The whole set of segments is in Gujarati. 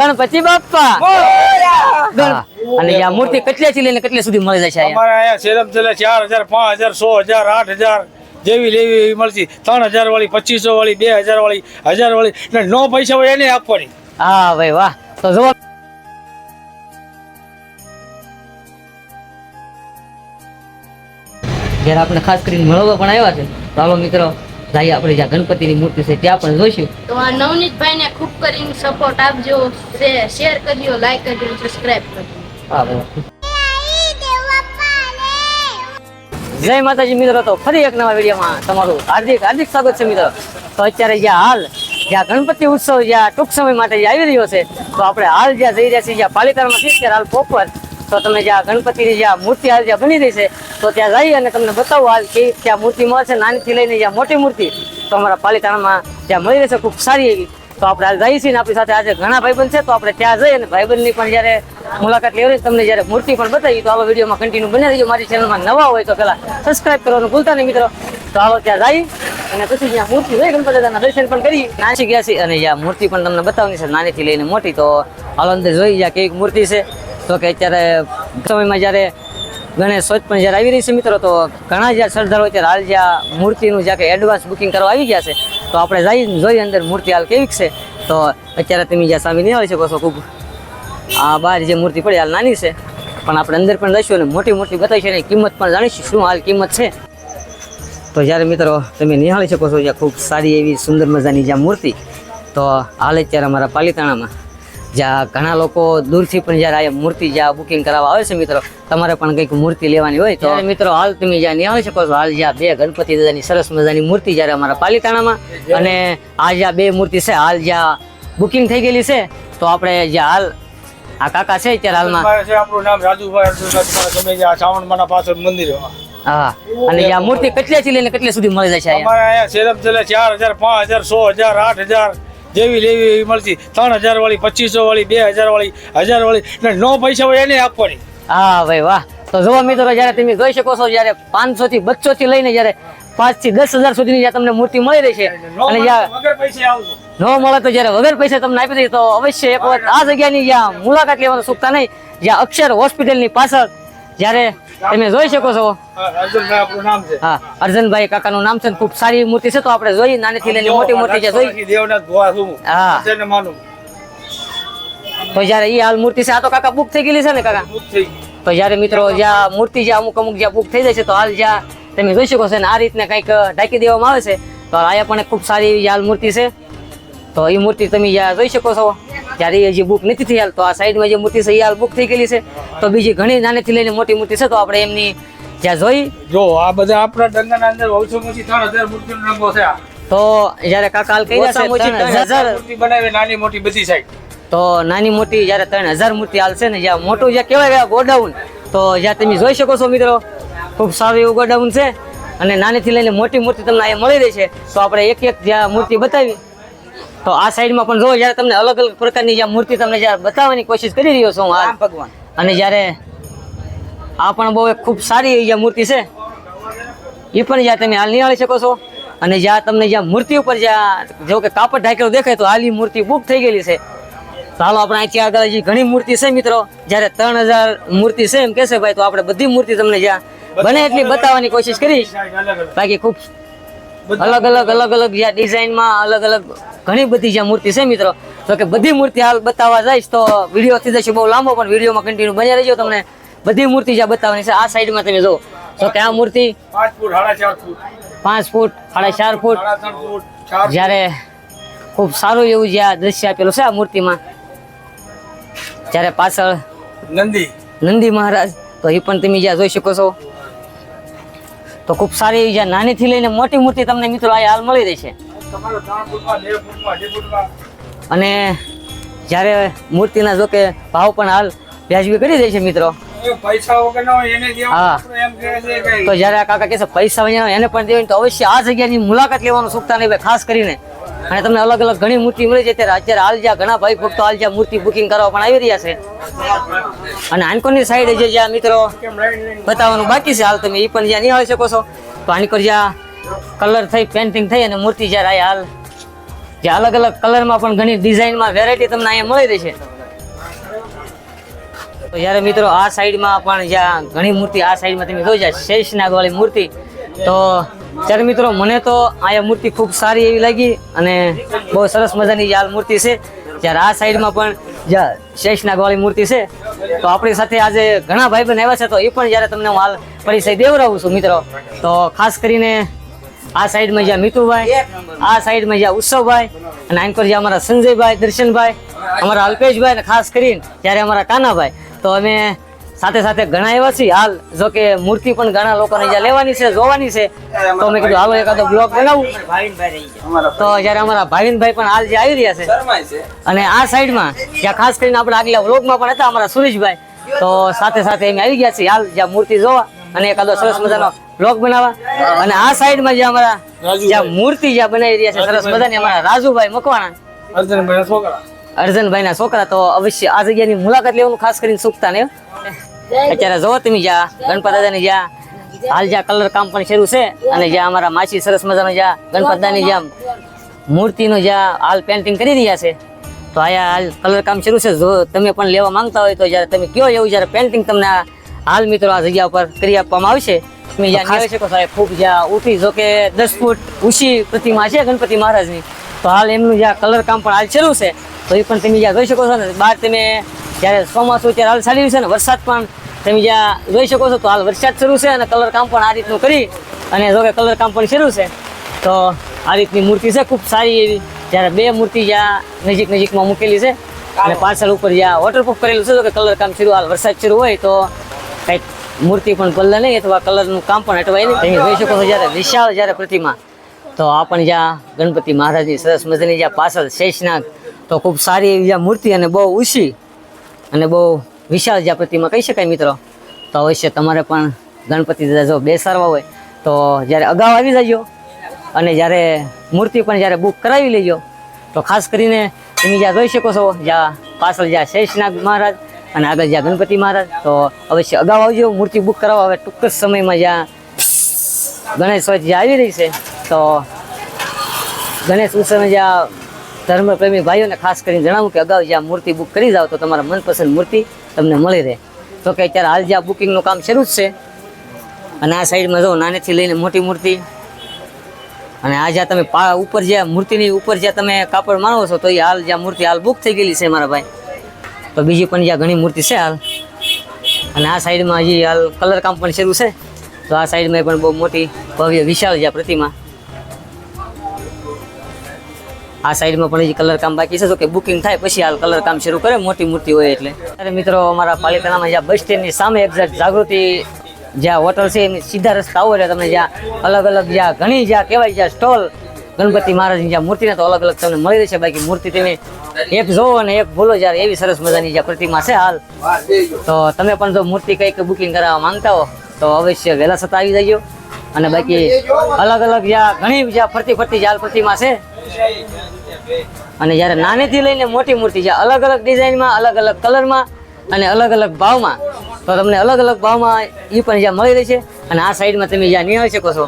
ગણપતિ બાપ્પા. અને આ મૂર્તિ કેટલેથી લઈને કેટલે સુધી મળી જાય છે અમારે અહીંયા સેલમ છેલ્લે ચાર હજાર પાંચ હજાર સો હજાર આઠ હજાર જેવી લેવી એવી મળતી. ત્રણ હજાર વાળી પચીસો વાળી બે હજાર વાળી હજાર વાળી. એટલે નો પૈસા હોય એને આપવાની. હા ભાઈ વાહ. તો જો જ્યારે આપણે ખાસ કરીને મળવા પણ આવ્યા છે ચાલો મિત્રો જાય આપણે જ્યાં ગણપતિની મૂર્તિ છે ત્યાં પણ જોઈશું. તો આ નવનીતભાઈ ને ખૂબ કરીને સપોર્ટ આપજો શેર કરજો લાઈક કરજો સબસ્ક્રાઇબ કરજો. હા જય માતાજી મિત્રો. તો ફરી એક નવા વિડીયોમાં તમારું હાર્દિક હાર્દિક સ્વાગત છે મિત્રો. તો અત્યારે જ્યાં હાલ જ્યાં ગણપતિ ઉત્સવ જ્યાં ટૂંક સમય માટે આવી રહ્યો છે તો આપણે હાલ જ્યાં જઈ રહ્યા છીએ જ્યાં પાલિતાણામાં છીએ ત્યારે હાલ પોપર તો તમે જ્યાં ગણપતિની જ્યાં મૂર્તિ હાલ જ્યાં બની રહી છે, તો ત્યાં જઈ અને તમને બતાવો હાલ કે ત્યાં મૂર્તિ મળશે નાનીથી લઈને જ્યાં મોટી મૂર્તિ, તો અમારા પાલિતાણામાં જ્યાં મળી રહેશે ખૂબ સારી એવી. તો આપણે હાલ જઈએ છીએ આપણી સાથે આજે ઘણા ભાઈબંધ છે, તો આપણે ત્યાં જઈએ અને ભાઈબંધની પણ જ્યારે મુલાકાત લેવી તમને જ્યારે મૂર્તિ પણ બતાવી તો આવા વિડીયોમાં કન્ટિન્યુ બને રહીજો. મારી ચેનલમાં નવા હોય તો પહેલાં સબસ્ક્રાઇબ કરવાનું ભૂલતા નહીં મિત્રો. તો આવો ત્યાં જઈ અને પછી જ્યાં મૂર્તિ હોય, ગણપતિ દાદાના દર્શન પણ કરી. નાસી ગયા છે અને જ્યાં મૂર્તિ પણ તમને બતાવવાની છે, નાનીથી લઈને મોટી, તો હાલ અંદર જોઈ જ્યાં કેવી મૂર્તિ છે. તો કે અત્યારે સમયમાં જ્યારે ગણેશ સોચ પણ જ્યારે આવી રહી છે મિત્રો, તો ઘણા જ્યાં શ્રદ્ધાળુ અત્યારે ત્યારે હાલ જ્યાં મૂર્તિનું જ્યાં કે એડવાન્સ બુકિંગ કરવા આવી ગયા છે, તો આપણે જઈ જોઈએ અંદર મૂર્તિ હાલ કેવી છે. તો અત્યારે તમે જ્યાં સામે નહીં આવી શકો છો, ખૂબ આ બહાર જે મૂર્તિ પડી, હાલ નાની છે. પણ આપણે અંદર પણ જઈશું અને મોટી મોટી છે અને કિંમત પણ જાણીશું, શું હાલ કિંમત છે. તો જ્યારે મિત્રો તમે નિહાળી શકો છો, જ્યાં ખૂબ સારી એવી સુંદર મજાની જ્યાં મૂર્તિ, તો હાલ અત્યારે અમારા પાલિતાણામાં જ્યાં ઘણા લોકો દૂરથી પણ જ્યારે આ મૂર્તિ જ્યાં બુકિંગ કરાવવા આવે છે મિત્રો તમારે પણ કંઈક મૂર્તિ લેવાની હોય તો મિત્રો હાલ તમે જ્યાં નિહાળી શકો છો હાલ જ્યાં બે ગણપતિ દાદાની સરસ મજાની મૂર્તિ જ્યારે અમારા પાલિતાણામાં અને આ જ્યાં બે મૂર્તિ છે હાલ જ્યાં બુકિંગ થઈ ગયેલી છે તો આપણે જ્યાં હાલ આ કાકા છે અત્યારે હાલમાં છે આપણું નામ રાજુભાઈ ગમે ત્યાં પાછળ મંદિર હા અને આ મૂર્તિ કેટલેથી લઈને કેટલે સુધી મળી જાય છે અમારે અહીંયા સેલમ ચલે ચાર હજાર પાંચ હજાર સો હજાર આઠ હજાર જેવી લેવી એવી મળતી. ત્રણ હજાર વાળી પચીસો વાળી બે હજાર વાળી હજાર વાળી. નો પૈસા હોય એને આપવાની. હા ભાઈ વાહ. તો જોવા મિત્રો જ્યારે તમે જોઈ શકો છો જ્યારે પાંચસો થી બસો થી લઈને જ્યારે પાંચથી દસ હજાર સુધીની જ્યાં તમને મૂર્તિ મળી રહી છે અને જ્યાં ન મળે તો જ્યારે વગર પૈસા તમને આપી દઈએ તો અવશ્ય એક વખત આ જગ્યાની જ્યાં મુલાકાત લેવાનું ચૂકતા નહીં જ્યાં અક્ષર હોસ્પિટલની પાછળ જ્યારે તમે જોઈ શકો છો. હા, અર્જુનભાઈ કાકાનું નામ છે ને ખૂબ સારી મૂર્તિ છે તો આપણે જોઈએ નાનીથી લઈને મોટી મૂર્તિ છે જોઈ. હા. તો જ્યારે એ હાલ મૂર્તિ છે આ તો કાકા બુક થઈ ગયેલી છે ને કાકા. તો જ્યારે મિત્રો જ્યાં મૂર્તિ જ્યાં અમુક અમુક જ્યાં બુક થઈ જાય છે તો હાલ જ્યાં તમે જોઈ શકો છો ને આ રીતને કંઈક ઢાંકી દેવામાં આવે છે. તો આ પણ ખૂબ સારી હાલ મૂર્તિ છે. તો એ મૂર્તિ તમે જોઈ શકો છો. જ્યારે હજી બુક નથી થઈ હાલ તો આ સાઈડમાં જે મૂર્તિ છે એ હાલ બુક થઈ ગયેલી છે તો બીજી ઘણી નાનેથી લઈને મોટી મૂર્તિ છે તો આપણે એમની જ્યાં જોઈ. જો આ બધા આપણા ડંગાના અંદર ઓછો ઓછી ત્રણ હજાર મૂર્તિનો રંગો છે તો જ્યારે કાકા હાલ કહી રહ્યા છે હજાર મૂર્તિ બનાવે નાની મોટી બધી સાઈડ તો નાની મોટી જ્યારે ત્રણ હજાર મૂર્તિ હાલ છે ને જ્યાં મોટું જ્યાં કહેવાય ગોડાઉન તો જ્યાં તમે જોઈ શકો છો મિત્રો ખૂબ સારું એવું ગોડાઉન છે. અને નાનીથી લઈને મોટી મૂર્તિ તમને અહીંયા મળી રહી છે. તો આપણે એક એક જ્યાં મૂર્તિ બતાવી તો આ સાઈડમાં પણ જો જ્યારે તમને અલગ અલગ પ્રકારની જ્યાં મૂર્તિ તમને જ્યારે બતાવવાની કોશિશ કરી રહ્યો છું હાલ. ભગવાન. અને જ્યારે આ પણ બહુ એક ખૂબ સારી એવી જ્યાં મૂર્તિ છે એ પણ જ્યાં તમે હાલ નિહાળી શકો છો. અને જ્યાં તમને જ્યાં મૂર્તિ ઉપર જ્યાં જો કે કાપડ ઢાંકેલું દેખાય તો હાલ મૂર્તિ બુક થઈ ગયેલી છે. હાલો આપણે અહીંથી આગળ હજી ઘણી મૂર્તિ છે મિત્રો. જ્યારે ત્રણ હજાર મૂર્તિ છે એમ કહેશે ભાઈ તો આપણે બધી મૂર્તિ તમને જ્યાં બને એટલી બતાવવાની કોશિશ કરીશ બાકી ખૂબ અલગ અલગ અલગ અલગ જ્યાં ડિઝાઇનમાં અલગ અલગ ઘણી બધી જ્યાં મૂર્તિ છે મિત્રો. તો કે બધી મૂર્તિ હાલ બતાવવા જઈશ તો વીડિયો થઈ જશે બહુ લાંબો પણ વિડીયોમાં કન્ટિન્યુ બન્યા રહેજો તમને. બધી મૂર્તિ જ્યાં બતાવવાની છે આ સાઈડમાં તમે જો તો કે આ મૂર્તિ પાંચ ફૂટ સાડા ચાર ફૂટ. પાંચ ફૂટ સાડા ચાર ફૂટ. સાડા ત્રણ ફૂટ ચાર જ્યારે ખૂબ સારું એવું જ્યાં દ્રશ્ય આપેલું છે આ મૂર્તિમાં જ્યારે પાછળ નંદી. નંદી મહારાજ તો એ પણ તમે જ્યાં જોઈ શકો છો. તો ખૂબ સારી એવી જ્યાં નાનીથી લઈને મોટી મૂર્તિ તમને મિત્રો આ હાલ મળી રહી છે તમારે ત્રણ ફૂટમાં બે ફૂટમાં અઢી ફૂટમાં અને જ્યારે મૂર્તિના જો કે ભાવ પણ હાલ વ્યાજબી કરી દે છે મિત્રો હા. કે તો જ્યારે આ કાકા કહેશે પૈસા એને પણ દેવાની તો અવશ્ય આ જગ્યાની મુલાકાત લેવાનું સુખતા નહીં ખાસ કરીને અને તમને અલગ અલગ ઘણી મૂર્તિ મળી છે. ત્યારે અત્યારે હાલ જ્યાં ઘણા ભાઈ ભક્તો આલજા મૂર્તિ બુકિંગ કરવા પણ આવી રહ્યા છે. અને આનકોની સાઈડે જે જ્યાં મિત્રો બતાવવાનું બાકી છે, હાલ તમે એ પણ જ્યાં નિહાળી શકો છો. તો આની જ્યાં કલર થઈ પેન્ટિંગ થઈ અને મૂર્તિ જ્યારે આ હાલ જે અલગ અલગ કલરમાં પણ ઘણી ડિઝાઇનમાં વેરાયટી તમને અહીંયા મળી રહેશે તો જ્યારે મિત્રો આ સાઈડમાં પણ જ્યાં ઘણી મૂર્તિ આ સાઈડમાં તમે જોઈ જાય શેષનાગ વાળી મૂર્તિ, તો ત્યારે મિત્રો, મને તો આ મૂર્તિ ખૂબ સારી એવી લાગી અને બહુ સરસ મજાની આ મૂર્તિ છે. જ્યારે આ સાઈડમાં પણ જ્યાં શેષનાગ વાળી મૂર્તિ છે, તો આપણી સાથે આજે ઘણા ભાઈ બહેન આવ્યા છે, તો એ પણ જ્યારે તમને હું હાલ પરિચય દેવરાવું છું મિત્રો. તો ખાસ કરીને આ સાઈડમાં જ્યાં મિતુભાઈ, આ સાઈડમાં જ્યાં ઉત્સવભાઈ અને આંકોર જ્યાં અમારા સંજયભાઈ, દર્શનભાઈ, અમારા અલ્પેશભાઈ અને ખાસ કરીને જ્યારે અમારા કાનાભાઈ. તો અમે સાથે સાથે ઘણા એવા છે. હાલ જો કે મૂર્તિ પણ ઘણા લોકોને જ્યાં લેવાની છે જોવાની છે તો મેં કીધું હાલો એકાદો બ્લોગ બનાવું. તો જયારે અમારા ભાવિનભાઈ પણ હાલ જે આવી રહ્યા છે અને આ સાઈડમાં જ્યાં ખાસ કરીને આપણે આગલા વ્લોગમાં પણ હતા અમારા સુરેશભાઈ તો સાથે સાથે એમ આવી ગયા છે હાલ જ્યાં મૂર્તિ જોવા અને એકાદો સરસ મજાનો બ્લોગ બનાવવા. અને આ સાઈડમાં જે અમારા જ્યાં મૂર્તિ જ્યાં બનાવી રહ્યા છે સરસ મજાની અમારા રાજુભાઈ મકવાણા. અર્જુનભાઈ છોકરા. અર્જનભાઈના છોકરા તો અવશ્ય આ જગ્યાની મુલાકાત લેવાનું ખાસ કરીને સુખતા હો. અત્યારે જો તમે જા ગણપત દાદાની જ્યાં હાલ જ્યાં કલર કામ પણ શરૂ છે અને જ્યાં અમારા માછી સરસ મજાનું જ્યાં ગણપત દાદાની જ્યાં મૂર્તિનું જ્યાં હાલ પેન્ટિંગ કરી રહ્યા છે તો આયા હાલ કલર કામ શરૂ છે. જો તમે પણ લેવા માંગતા હોય તો જ્યારે તમે કયો એવું જ્યારે પેન્ટિંગ તમને હાલ મિત્રો આ જગ્યા ઉપર કરી આપવામાં આવશે તમે જ્યાં નિહાળી શકો સાહેબ ખૂબ જ્યાં ઊંચી જો કે દસ ફૂટ ઊંચી પ્રતિમા છે ગણપતિ મહારાજની તો હાલ એમનું જ્યાં કલર કામ પણ હાલ શરૂ છે. તો એ પણ તમે જ્યાં જોઈ શકો છો ને, બહાર તમે જ્યારે ચોમાસું ત્યારે હાલ ચાલી રહ્યું છે ને, વરસાદ પણ તમે જ્યાં જોઈ શકો છો, તો હાલ વરસાદ શરૂ છે અને કલર કામ પણ આ રીતનું કરી અને જો કે કલર કામ પણ શરૂ છે, તો આ રીતની મૂર્તિ છે, ખૂબ સારી એવી, જ્યારે બે મૂર્તિ જ્યાં નજીક નજીકમાં મૂકેલી છે અને પાછળ ઉપર જ્યાં વોટરપ્રૂફ કરેલું છે તો કે કલર કામ શરૂ, હાલ વરસાદ શરૂ હોય તો કંઈક મૂર્તિ પણ બદલે નહીં, અથવા કલરનું કામ પણ અટવાય નહીં. તમે જોઈ શકો છો જ્યારે વિશાળ, જ્યારે પ્રતિમા, તો આ પણ જ્યાં ગણપતિ મહારાજની સરસ મજાની જ્યાં પાછળ શેષનાગ તો ખૂબ સારી એવી મૂર્તિ અને બહુ ઊંચી અને બહુ વિશાળ જ્યાં પ્રતિમા કહી શકાય મિત્રો. તો અવશ્ય તમારે પણ ગણપતિ દાદા જો બેસાડવા હોય તો જ્યારે અગાઉ આવી જજો અને જ્યારે મૂર્તિ પણ જ્યારે બુક કરાવી લેજો. તો ખાસ કરીને તમે જ્યાં જોઈ શકો છો, જ્યાં પાછળ જ્યાં શેષનાગ મહારાજ અને આગળ જ્યાં ગણપતિ મહારાજ, તો અવશ્ય અગાઉ આવજો. મૂર્તિ બુક કરાવવા હવે ટૂંક જ સમયમાં જ્યાં ગણેશ જ્યાં આવી રહી છે. તો ગણેશ ઉત્સવને જ્યાં ધર્મપ્રેમી ભાઈઓને ખાસ કરીને જણાવું કે અગાઉ જ્યાં મૂર્તિ બુક કરી જાઓ તો તમારા મનપસંદ મૂર્તિ તમને મળી રહે. તો કે અત્યારે હાલ જ્યાં બુકિંગનું કામ શરૂ જ છે. અને આ સાઈડમાં જો નાનેથી લઈને મોટી મૂર્તિ. અને આ જ્યાં તમે પા ઉપર જ્યાં મૂર્તિની ઉપર જ્યાં તમે કાપડ માણો છો, તો એ હાલ જ્યાં મૂર્તિ હાલ બુક થઈ ગયેલી છે મારા ભાઈ. તો બીજી પણ જ્યાં ઘણી મૂર્તિ છે હાલ. અને આ સાઈડમાં હજી હાલ કલર કામ પણ શરૂ છે. તો આ સાઈડમાં પણ બહુ મોટી ભવ્ય વિશાળ જ્યાં પ્રતિમા આ સાઈડમાં પણ હજી કલર કામ બાકી છે. તો કે બુકિંગ થાય પછી હાલ કલર કામ શરૂ કરે. મોટી મૂર્તિ હોય એટલે. ત્યારે મિત્રો અમારા પાલિતાણામાં જ્યાં બસ સ્ટેન્ડની સામે એક્ઝેક્ટ જાગૃતિ જ્યાં હોટલ છે, એની સીધા રસ્તા આવો એટલે તમને જ્યાં અલગ અલગ જ્યાં ઘણી જ્યાં કહેવાય જ્યાં સ્ટોલ ગણપતિ મહારાજની જ્યાં મૂર્તિને તો અલગ અલગ તમને મળી રહેશે. બાકી મૂર્તિ તમે એક જોવો અને એક ભૂલો જ્યારે એવી સરસ મજાની જ્યાં પ્રતિમા છે હાલ. તો તમે પણ જો મૂર્તિ કંઈક બુકિંગ કરાવવા માંગતા હો, તો અવશ્ય વહેલા છતાં આવી જજો. અને બાકી અલગ અલગ જ્યાં ઘણી જ્યાં ફરતી ફરતી જ્યાં પ્રતિમા છે અને જ્યારે નાનેથી લઈને મોટી મૂર્તિ છે, અલગ અલગ ડિઝાઇનમાં, અલગ અલગ કલરમાં અને અલગ અલગ ભાવમાં, તો તમને અલગ અલગ ભાવમાં એ પણ જ્યાં મળી રહી છે. અને આ સાઈડમાં તમે જ્યાં નિહાળી શકો છો,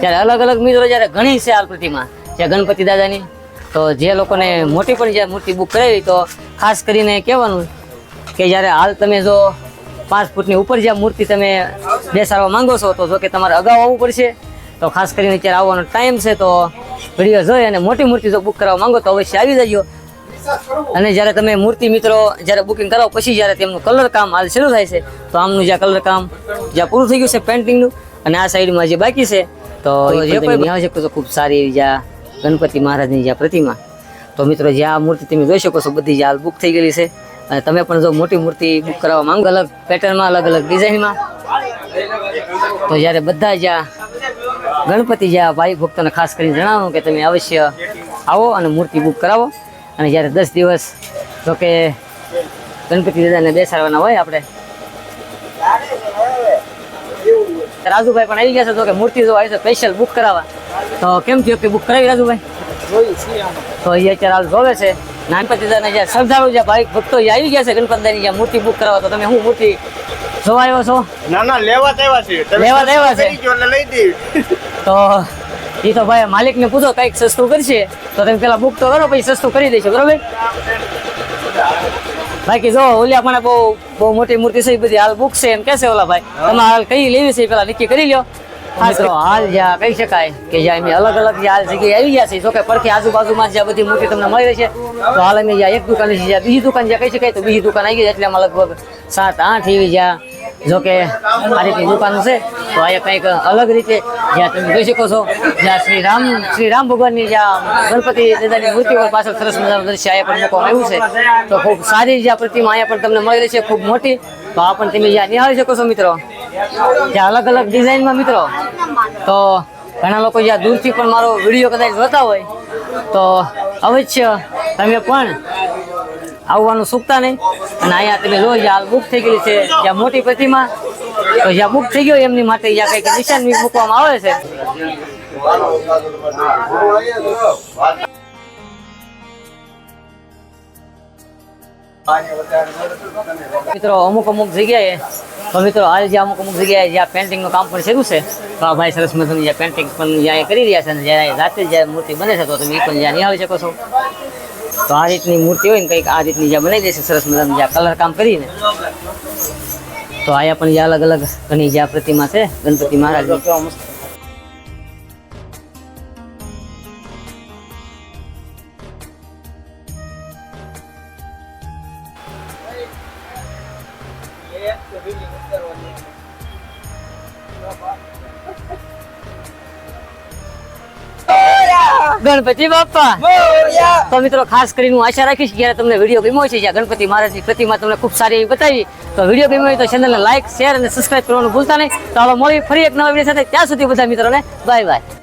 ત્યારે અલગ અલગ મિત્રો જ્યારે ઘણી છે હાલ પ્રતિમા જ્યાં ગણપતિ દાદાની, તો જે લોકોને મોટી પણ જ્યાં મૂર્તિ બુક કરાવી, તો ખાસ કરીને કહેવાનું કે જ્યારે હાલ તમે જો પાંચ ફૂટની ઉપર જ્યાં મૂર્તિ તમે બેસાડવા માંગો છો, તો જો કે તમારે અગાઉ આવવું પડશે. તો ખાસ કરીને અત્યારે આવવાનો ટાઈમ છે, તો વીડિયો જોઈ અને મોટી મૂર્તિ જો બુક કરવા માંગો તો અવશ્ય આવી જજો. અને જ્યારે તમે મૂર્તિ મિત્રો જ્યારે બુકિંગ કરાવો પછી જ્યારે તેમનું કલર કામ હાલ શરૂ થાય છે તો આમનું જ્યાં કલર કામ જ્યાં પૂરું થઈ ગયું છે પેન્ટિંગનું અને આ સાઈડમાં જે બાકી છે તો જે કોઈ નિહાળી શકો છો ખૂબ સારી એવી જ્યાં ગણપતિ મહારાજની જ્યાં પ્રતિમા. તો મિત્રો જ્યાં આ મૂર્તિ તમે જોઈ શકો છો બધી જ્યાં હાલ બુક થઈ ગયેલી છે. અને તમે પણ જો મોટી મૂર્તિ બુક કરાવવા માંગો અલગ પેટર્નમાં અલગ અલગ ડિઝાઇનમાં તો જ્યારે બધા જ્યાં ગણપતિ આ ભાઈ ભક્તોને ખાસ કરીને જણાવો કે તમે અવશ્ય આવો અને મૂર્તિ બુક કરાવો. અને જ્યારે દસ દિવસ તો કે ગણપતિ દાદાને બેસાડવાના હોય આપણે. રાજુભાઈ પણ આવી ગયા છે તો કે મૂર્તિ જો આવી છે સ્પેશિયલ બુક કરાવવા. તો કેમ થયું કે બુક કરાવી રાજુભાઈ? તો એ અત્યારે હાલ જોવે છે. નાનપતિ દાદાને જ્યાં શ્રદ્ધાળુ જે ભાઈ ભક્તો જે આવી ગયા છે ગણપતિ દાદાની જ્યાં મૂર્તિ બુક કરાવવા તો તમે હું મૂર્તિ જોવા આવ્યો છો? ના ના લેવા જ આવ્યા છે લેવા જ આવ્યા છે? લઈ દેવી તો એ તો ભાઈ માલિકને પૂછો કંઈક સસ્તું કરશે, તો તમે પેલા બુક તો કરો, પછી સસ્તું કરી દેશો બરોબર? બાકી જો ઓલા પણ બહુ બહુ મોટી મૂર્તિ છે એ બધી હાલ બુક છે, એમ કહેશે ઓલા ભાઈ? તમે હાલ કઈ લેવી છે પેલા નક્કી કરી લ્યો. મિત્રો હાલ જ્યાં કહી શકાય કે જ્યાં અમે અલગ અલગ હાલ જગ્યાએ આવી ગયા છે જો કે પરથી આજુબાજુમાં જ્યાં બધી મૂર્તિ તમને મળી રહેશે તો હાલ અમે જ્યાં એક દુકાન છે, જ્યાં બીજી દુકાન જ્યાં કહી શકાય તો બીજી દુકાન આવી ગઈ એટલે અમે લગભગ સાત, આઠ એવી જ્યાં જો કે આ રીતની દુકાન છે તો અહીંયા કંઈક અલગ રીતે જ્યાં તમે જોઈ શકો છો, જ્યાં શ્રી રામ શ્રી રામ ભગવાનની જ્યાં ગણપતિ દાદાની મૂર્તિ પર પાછળ સરસ મજાનું દ્રશ્ય અહીંયા પણ મૂકવામાં આવ્યું છે. તો ખૂબ સારી જ્યાં પ્રતિમા અહીંયા પણ તમને મળી છે, ખૂબ મોટી. તો આ પણ તમે જ્યાં નિહાળી શકો છો મિત્રો જ્યાં અલગ અલગ ડિઝાઇનમાં મિત્રો. તો ઘણા લોકો જ્યાં દૂરથી પણ મારો વીડિયો કદાચ જોતા હોય, તો અવશ્ય તમે પણ આવવાનું ચૂકતા નહીં. અને અહીંયા તમે જો જ્યાં બુક થઈ ગયેલી છે. જ્યાં મોટી પ્રતિમા, તો જ્યાં બુક થઈ ગયો, એમની માટે જ્યાં કંઈક નિશાન મૂકવામાં આવે છે. મિત્રો, અમુક અમુક જગ્યાએ, તો મિત્રો, હાલ જે અમુક અમુક જગ્યાએ જ્યાં પેન્ટિંગનું કામ પણ શરૂ છે, તો આ ભાઈ સરસ મજાની જ્યાં પેન્ટિંગ પણ જ્યાં કરી રહ્યા છે, અને જ્યારે રાત્રે જ્યારે મૂર્તિ બને છે, તો તમે એ પણ જ્યાં નિહાળી શકો છો. તો આ રીતની મૂર્તિ હોય ને કંઈક આ રીતની જ્યાં બનાવી દેશે, સરસ મજાનું જ્યાં કલર કામ કરીને. તો અહીંયા પણ જ્યાં અલગ અલગ ઘણી જ્યાં પ્રતિમા છે, ગણપતિ મહારાજની. ગણપતિ બાપા. તો મિત્રો ખાસ કરીને હું આશા રાખીશ જયારે તમને વીડિયો ગમ્યો છે જ્યાં ગણપતિ મહારાજની પ્રતિમા તમને ખૂબ સારી એવી બતાવી તો વીડિયો ગમ્યો હોય તો ચેનલને લાઈક શેર અને સબસ્ક્રાઇબ કરવાનું ભૂલતા નહીં. તો હવે મળી ફરી એક નવા વીડિયો સાથે. ત્યાં સુધી બધા મિત્રોને બાય બાય